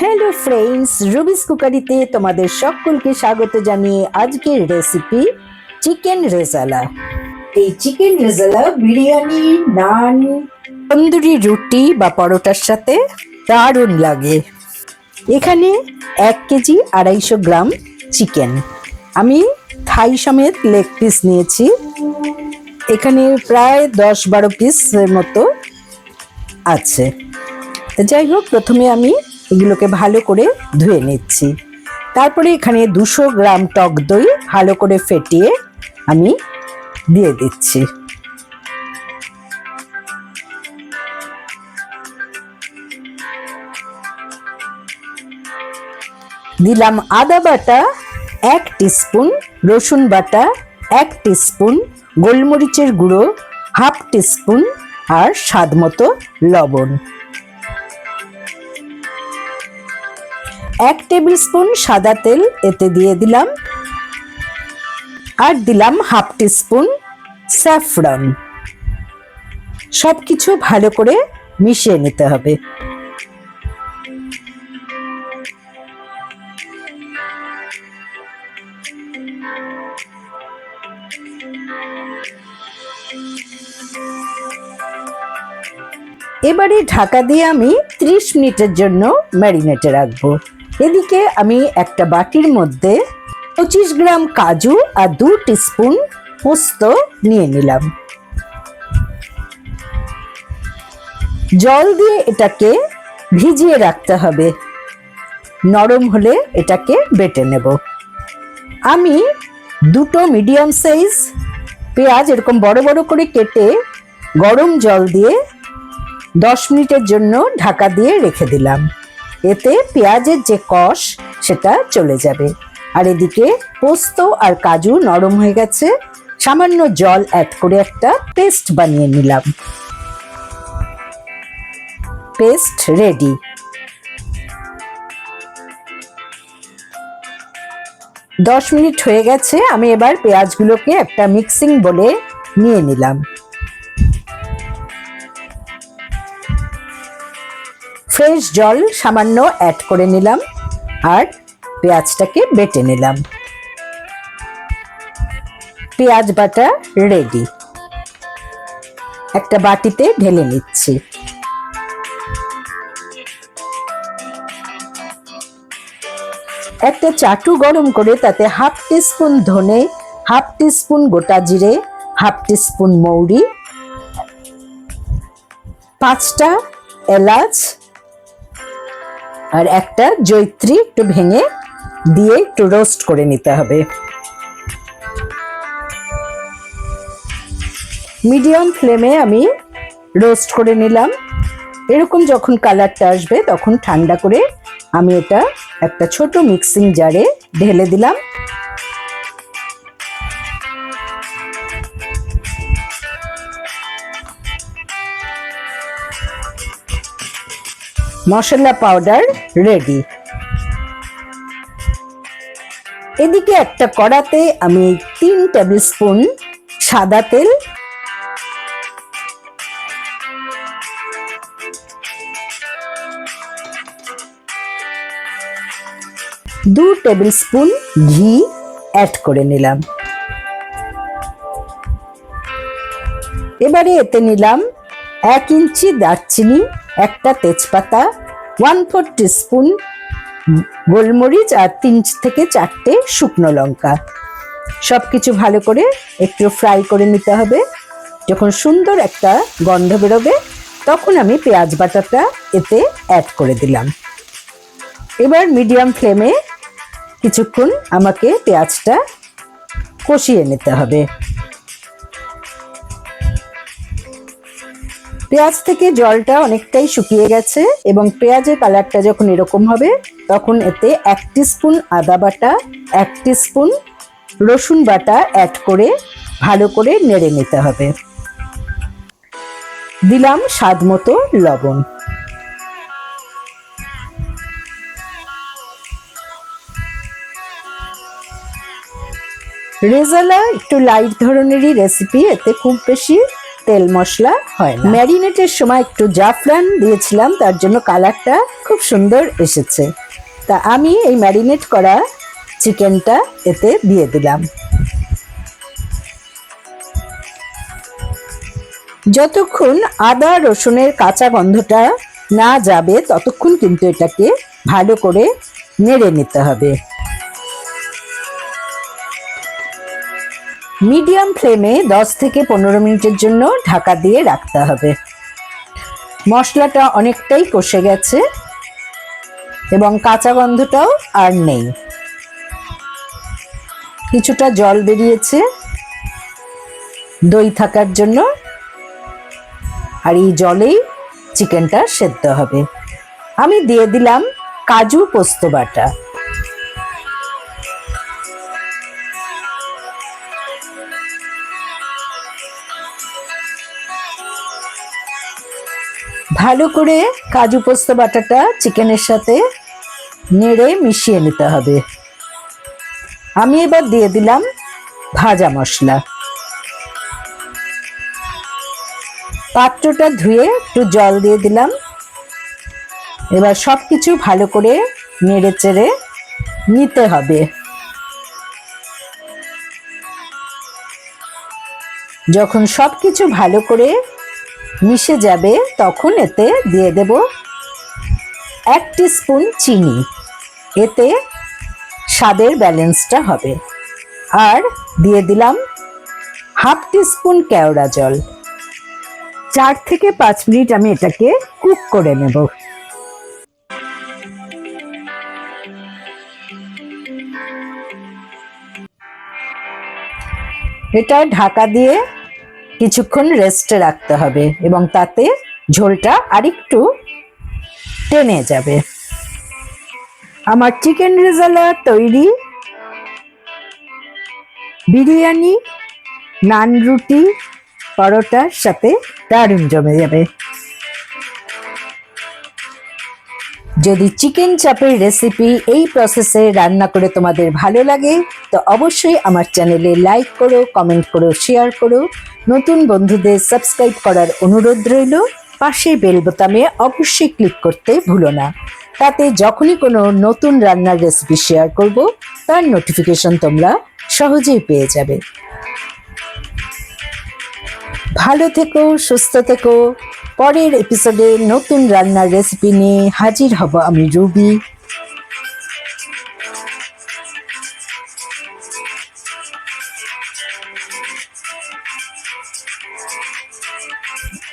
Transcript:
Hello friends রুবিস কুকারিতে তোমাদের সকলকে স্বাগত জানিয়ে আজকের রেসিপি চিকেন রেজালা এই চিকেন রেজালা বিরিয়ানি, নান, তন্দুরি রুটি বা পরোটার সাথে দারুণ লাগে। এখানে এক কেজি আড়াইশো গ্রাম চিকেন আমি থাই সমেত লেগ পিস নিয়েছি। এখানে প্রায় দশ বারো পিস মতো আছে। যাই হোক, প্রথমে আমি এগুলোকে ভালো করে ধুয়ে নিচ্ছি। তারপরে এখানে দুশো গ্রাম টক দই ভালো করে ফেটিয়ে আমি দিয়ে দিচ্ছি। দিলাম আদা বাটা এক টিস্পুন, রসুন বাটা এক টিস্পুন, গোলমরিচের গুঁড়ো হাফ টিস্পুন আর স্বাদ মতো লবণ। এক টেবিল স্পুন সাদা তেল এতে দিয়ে দিলাম। আর দিলাম হাফ টিস্পুন স্যাফরন। সব কিছু ভালো করে মিশিয়ে নিতে হবে। এবারে ঢাকা দিয়ে আমি 30 মিনিটের জন্য ম্যারিনেটে রাখব। এদিকে আমি একটা বাটির মধ্যে পঁচিশ গ্রাম কাজু আর দু টিস্পুন পোস্ত নিয়ে নিলাম। জল দিয়ে এটাকে ভিজিয়ে রাখতে হবে। নরম হলে এটাকে বেটে নেব। আমি দুটো মিডিয়াম সাইজ পেঁয়াজ এরকম বড় বড় করে কেটে গরম জল দিয়ে দশ মিনিটের জন্য ঢাকা দিয়ে রেখে দিলাম। এতে পেঁয়াজের যে কষ, সেটা চলে যাবে। আর এদিকে পোস্ত আর কাজু নরম হয়ে গেছে। সামান্য জল অ্যাড করে একটা পেস্ট বানিয়ে নিলাম। পেস্ট রেডি দশ মিনিট হয়ে গেছে, আমি এবার পেঁয়াজগুলোকে একটা মিক্সিং বলে নিয়ে নিলাম। ফ্রেশ জল সামান্য অ্যাড করে নিলাম আর পেঁয়াজটাকে বেটে নিলাম। পেঁয়াজ বাটা রেডি একটা বাটিতে ঢেলে নিচ্ছি। একটা চাটু গরম করে তাতে হাফ টিস্পুন ধনে, হাফ টিস্পুন গোটা জিরে, হাফ টিস্পুন মৌরি, পাঁচটা এলাচ আর একটা জৈত্রী একটু ভেঙে দিয়ে একটু রোস্ট করে নিতে হবে। মিডিয়াম ফ্লেমে আমি রোস্ট করে নিলাম। এরকম যখন কালারটা আসবে, তখন ঠান্ডা করে আমি এটা একটা ছোট মিক্সিং জারে ঢেলে দিলাম। মশলা পাউডার রেডি এদিকে একটা কড়াতে আমি তিন টেবিল স্পুন সাদা তেল, দু টেবিল স্পুন ঘি অ্যাড করে নিলাম। এবারে এতে নিলাম এক ইঞ্চি দারচিনি একটা তেজপাতা ওয়ান ফোর স্পুন গোলমরিচ আর তিন থেকে চারটে শুকনো লঙ্কা। সব কিছু ভালো করে একটু ফ্রাই করে নিতে হবে। যখন সুন্দর একটা গন্ধ বেরোবে, তখন আমি পেঁয়াজ বাটাটা এতে অ্যাড করে দিলাম। এবার মিডিয়াম ফ্লেমে কিছুক্ষণ আমাকে পেঁয়াজটা কষিয়ে নিতে হবে। পেঁয়াজ থেকে জলটা অনেকটাই শুকিয়ে গেছে এবং পেঁয়াজের কালারটা যখন এরকম হবে, তখন এতে এক স্পুন আদা বাটা, এক স্পুন রসুন বাটা অ্যাড করে ভালো করে নেড়ে নিতে হবে। দিলাম স্বাদ মতো লবণ। রেজালা একটু লাইট ধরনেরই রেসিপি এতে খুব বেশি তেল মশলা হয় না। ম্যারিনেটের সময় একটু জাফরান দিয়েছিলাম তার জন্য কালারটা খুব সুন্দর এসেছে। তা আমি এই ম্যারিনেট করা চিকেনটা এতে দিয়ে দিলাম। যতক্ষণ আদা রসুনের কাঁচা গন্ধটা না যাবে ততক্ষণ কিন্তু এটাকে ভালো করে নেড়ে নিতে হবে। মিডিয়াম ফ্লেমে দশ থেকে পনেরো মিনিটের জন্য ঢাকা দিয়ে রাখতে হবে। মশলাটা অনেকটাই কষে গেছে এবং কাঁচা গন্ধটাও আর নেই। কিছুটা জল বেরিয়েছে দই থাকার জন্য। আর এই জলেই চিকেনটা সেদ্ধ হবে। আমি দিয়ে দিলাম কাজু পোস্ত বাটা। ভালো করে কাজু পোস্ত বাটাটা চিকেনের সাথে নেড়ে মিশিয়ে নিতে হবে। আমি এবার দিয়ে দিলাম ভাজা মশলা। পাত্রটা ধুয়ে একটু জল দিয়ে দিলাম। এবার সব কিছু ভালো করে নেড়ে চেড়ে নিতে হবে। যখন সব কিছু ভালো করে মিশে যাবে, তখন এতে দিয়ে দেব এক স্পুন চিনি। এতে স্বাদের ব্যালেন্সটা হবে। আর দিয়ে দিলাম হাফ স্পুন কেওড়া জল। চার থেকে পাঁচ মিনিট আমি এটাকে কুক করে নেব। এটা ঢাকা দিয়ে কিছুক্ষণ রেস্টে রাখতে হবে এবং তাতে ঝোলটা আরেকটু টেনে যাবে। আমার চিকেন রেজালা তৈরি। বিরিয়ানি, নান রুটি, পরোটার সাথে দারুণ জমে যাবে। যদি চিকেন চাপের রেসিপি এই প্রসেসে রান্না করে তোমাদের ভালো লাগে, তো অবশ্যই আমার চ্যানেলে লাইক করো কমেন্ট করো শেয়ার করো। নতুন বন্ধুদের সাবস্ক্রাইব করার অনুরোধ রইল। পাশে বেল বোতামে অবশ্যই ক্লিক করতে ভুলো না। তাতে যখনই কোনো নতুন রান্নার রেসিপি শেয়ার করব, তার নোটিফিকেশন তোমরা সহজেই পেয়ে যাবে। ভালো থেকো, সুস্থ থেকো। পরের এপিসোডে নতুন রান্নার রেসিপি নিয়ে হাজির হব আমি Ruby.